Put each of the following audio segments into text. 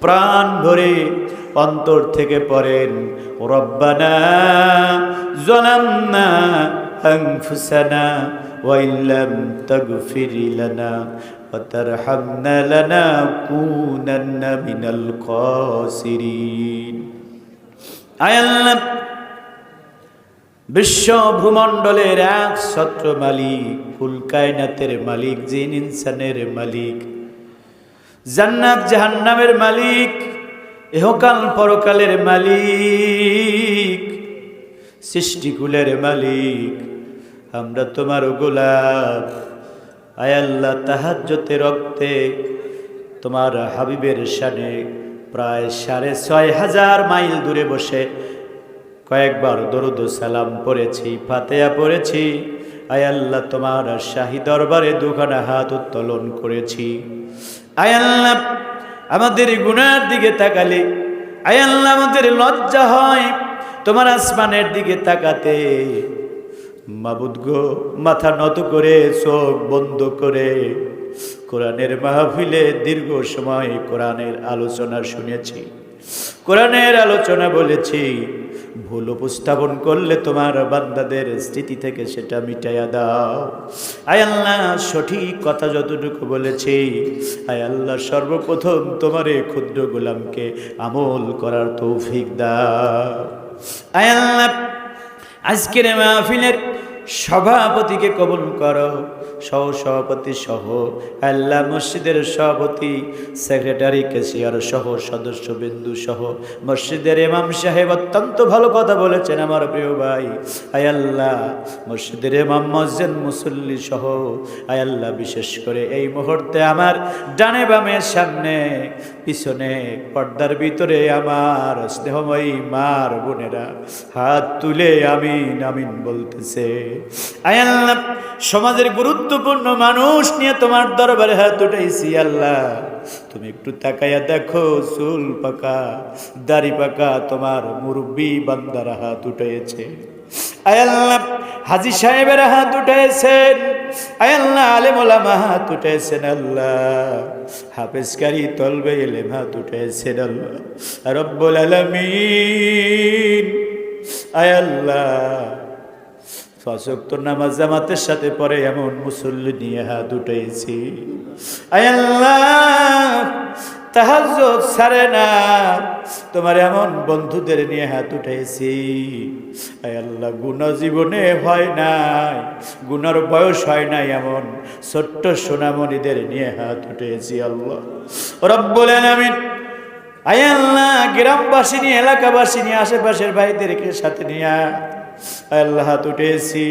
প্রাণ ভরে অন্তর থেকে পড়েন রব্বানা জলামনা আনফুসানা وإن لم تغفر لنا وترحمنا لنكونن من الخاسرين আয়াল্লাহ বিশ্ব ভূমণ্ডলের এক ছত্র মালিক ফুল কায়নাতের মালিক জিন ইনসানের মালিক জান্নাত জাহান্নামের মালিক, এহকাল পরকালের মালিক, সৃষ্টিকুলের মালিক। আমরা তোমার গোলাপ আয়াল্লাহ তাহাজ্যতে রক্তে তোমার হাবিবের শানে প্রায় সাড়ে ছয় হাজার মাইল দূরে বসে কয়েকবার দরুদ সালাম পড়েছি ফাতেয়া পড়েছি। আয়াল্লাহ তোমার শাহী দরবারে দুখানা হাত উত্তোলন করেছি। আয়াল্লাহ আমাদের গুনার দিকে তাকালে আয়াল্লাহ আমাদের লজ্জা হয় তোমার আসমানের দিকে তাকাতে। মাবুদ গো, মাথা নত করে, চোখ বন্ধ করে, কোরআনের মাহফিলে দীর্ঘ সময় কোরআনের আলোচনা শুনেছি, কোরআনের আলোচনা বলেছি। ভুল উপস্থাপন করলে তোমার বান্দাদের স্মৃতি থেকে সেটা মিটাইয়া দাও। আয় আল্লাহ, সঠিক কথা যতটুকু বলেছি, আয় আল্লাহ, সর্বপ্রথম তোমার এই ক্ষুদ্র গোলামকে আমল করার তৌফিক দাও। আয় আল্লাহ, আজকের মাহফিলের সভাপতিকে কবুল করো। সহ সভাপতি সহ আল্লাহ মসজিদের সভাপতি, সেক্রেটারি কেসিয়ার সহ সদস্য বিন্দু সহ মসজিদের ইমাম সাহেব অত্যন্ত ভালো কথা বলেছেন আমার প্রিয় ভাই। আয়াল্লাহ মসজিদের ইমাম, মসজিদ মুসল্লি সহ আয়াল্লাহ বিশেষ করে এই মুহূর্তে আমার ডানে বামের সামনে, পিছনে, পর্দার ভিতরে আমার স্নেহময়ী মার বোনেরা, হাত তুলে আমিন আমিন বলতেছে। আয়াল্লাহ সমাজের গুরুত্বপূর্ণ মানুষ নিয়ে তোমার দরবারে হাত উঠাইছি, আল্লাহ। তুমি একটু তাকাইয়া দেখো, চুল পাকা, দাড়ি পাকা, তোমার মুরব্বী বান্দারা হাত উঠাইছে। আয়াল্লাহ হাজি সাহেবের হাত উঠাইছেন। আয়াল্লাহ আলেমোলামা হাত উঠাইছেন, আল্লাহ। হাফেজকারী তলবে এলেম হাত উঠাইছেন, আল্লাহ। রব্বুল আলমিন। আয়াল্লাহ ফসক্ত নামাজ জামাতের সাথে পরে এমন মুসল্লি নিয়ে হাত উঠেছি আয়াল্লাহ তাহাজ ছাড়ে না। তোমার এমন বন্ধুদের নিয়ে হাত উঠেছি আল্লাহ, গুণ জীবনে হয় নাই, গুণার বয়স হয় নাই এমন ছোট্ট সোনামণিদের নিয়ে হাত উঠেছি আল্লাহ। রব্বুল আলামিন আয়াল্লাহ গ্রামবাসী নিয়ে, এলাকাবাসী আশেপাশের ভাইদেরকে সাথে নিয়ে আল্লাহ উঠেছি।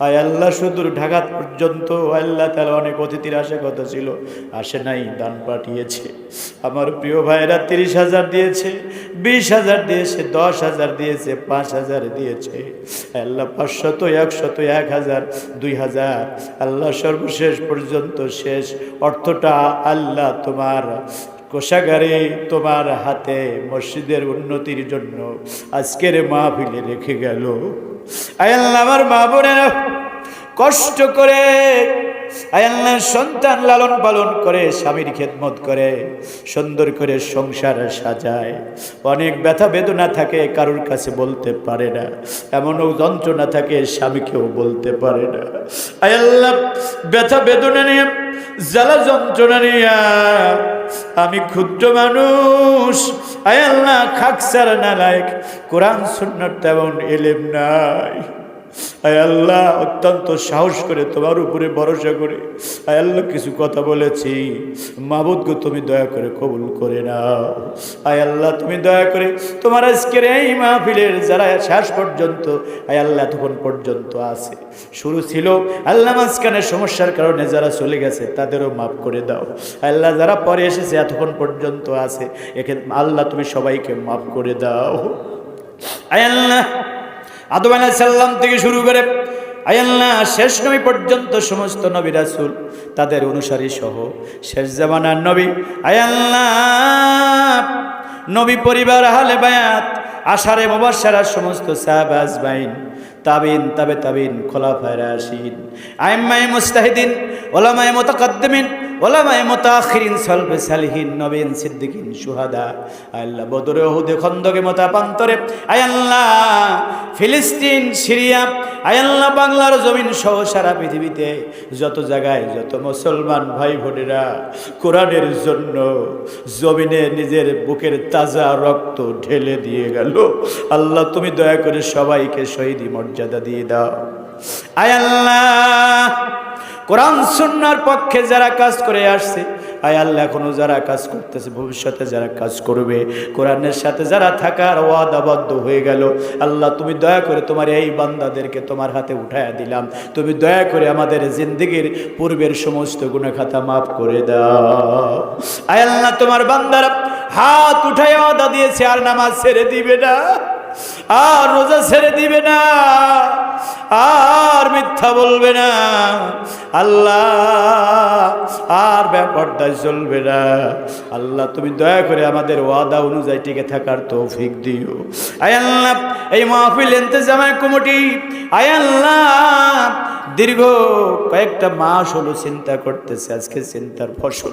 আয় আল্লাহ সুদূর ঢাকা পর্যন্ত আল্লাহ তাহলে অনেক অতিথির আসে কথা ছিল। আসে নাই, দান পাঠিয়েছে। আমার প্রিয় ভাইরা তিরিশ হাজার দিয়েছে, বিশ হাজার দিয়েছে, দশ হাজার দিয়েছে, পাঁচ হাজার দিয়েছে। আল্লাহ পাঁচশত, একশত, এক হাজার, দুই হাজার। আল্লাহ সর্বশেষ পর্যন্ত শেষ। অর্থটা আল্লাহ তোমার কোষাগারে তোমার হাতে মসজিদের উন্নতির জন্য আজকের মাহফিলে রেখে গেল। আমার মা বোনেরা, কষ্ট করে আয়াল্লাহ সন্তান লালন পালন করে, স্বামীর খেদমত করে, সুন্দর করে সংসার সাজায়। অনেক ব্যথা বেদনা থাকে, কারোর কাছে বলতে পারে না। এমনও যন্ত্রণা থাকে, স্বামীকেও বলতে পারে না। আয়াল্লাহ ব্যথা বেদনা নিয়ে, জ্বালা যন্ত্রণা নিয়া, আমি ক্ষুদ্র মানুষ। আয়াল্লাহ খাকসার না লাইক কোরআন, সুন্নত তেমন এলেম নাই। আয় আল্লাহ, অত্যন্ত সাহস করে তোমার উপরে ভরসা করে। আয় আল্লাহ, কিছু কথা বলেছি। মাহবুদকে তুমি দয়া করে কবুল করে নাও। আয় আল্লাহ, তুমি দয়া করে তোমার আজকের এই মাহফিলের যারা শেষ পর্যন্ত, আয় আল্লাহ এতক্ষণ পর্যন্ত আছে। শুরু ছিল আল্লাহ মাঝখানে সমস্যার কারণে যারা চলে গেছে, তাদেরও মাফ করে দাও। আল্লাহ, যারা পরে এসেছে, এতক্ষণ পর্যন্ত আছে। একে আল্লাহ, তুমি সবাইকে মাফ করে দাও। আয় আল্লাহ আদম সাল্লাম থেকে শুরু করে আয়াল্লাহ শেষ নবী পর্যন্ত সমস্ত নবী রাসুল তাদের অনুসারী সহ শেষ জামানার নবী আয়াল্লাহ নবী পরিবার হালে বায়াত আষাঢ়ে মোবাসারা সমস্ত সাহাবাজ বাইন তাবিন, তাবে তাবিন, খোলাফায় রাশিন আইম্মাই মুস্তাহিদিন, ওলামায় মোতাকদ্দিমিন ওলামায়ে মুতাখিরিন সলবে সালিহিন, নবীন সিদ্দিকিন সুহাদা আল্লাহ বদরে ওহুদে খন্দকে মতাপান্তরে আয় আল্লাহ ফিলিস্তিন, সিরিয়া আয় আল্লাহ বাংলার জমিন সহ সারা পৃথিবীতে যত জায়গায় যত মুসলমান ভাই বোনেরা কোরআনের জন্য জমিনে নিজের বুকের তাজা রক্ত ঢেলে দিয়ে গেল, আল্লাহ তুমি দয়া করে সবাইকে শহীদি মর্যাদা দিয়ে দাও। আয় আল্লাহ কোরআন সুন্নার পক্ষে যারা কাজ করে আসছে, আয় আল্লাহ এখনও যারা কাজ করতেছে, ভবিষ্যতে যারা কাজ করবে, কোরআনের সাথে যারা থাকার ওয়াদাবদ্ধ হয়ে গেল, আল্লাহ তুমি দয়া করে তোমার এই বান্দাদেরকে তোমার হাতে উঠায়া দিলাম। তুমি দয়া করে আমাদের জিন্দগির পূর্বের সমস্ত গুণাখাতা মাফ করে দাও। আয় আল্লাহ তোমার বান্দারা হাত উঠায় ওয়াদা দিয়েছে, আর নামাজ ছেড়ে দিবে না, আর রোজা ছেড়ে দিবে না। আর মিথ্যা বলবে না। আল্লাহ, আর ব্যাপারটাই চলবে না। আল্লাহ, তুমি দয়া করে আমাদের ওয়াদা অনুযায়ী টিকে থাকার তৌফিক দিও। আয় আল্লাহ, এই মাহফিল ইন্তেজামের কমিটি। আয় আল্লাহ, দীর্ঘ কয়েকটা মাস হলো চিন্তা করতেছে, আজকে চিন্তার ফসল।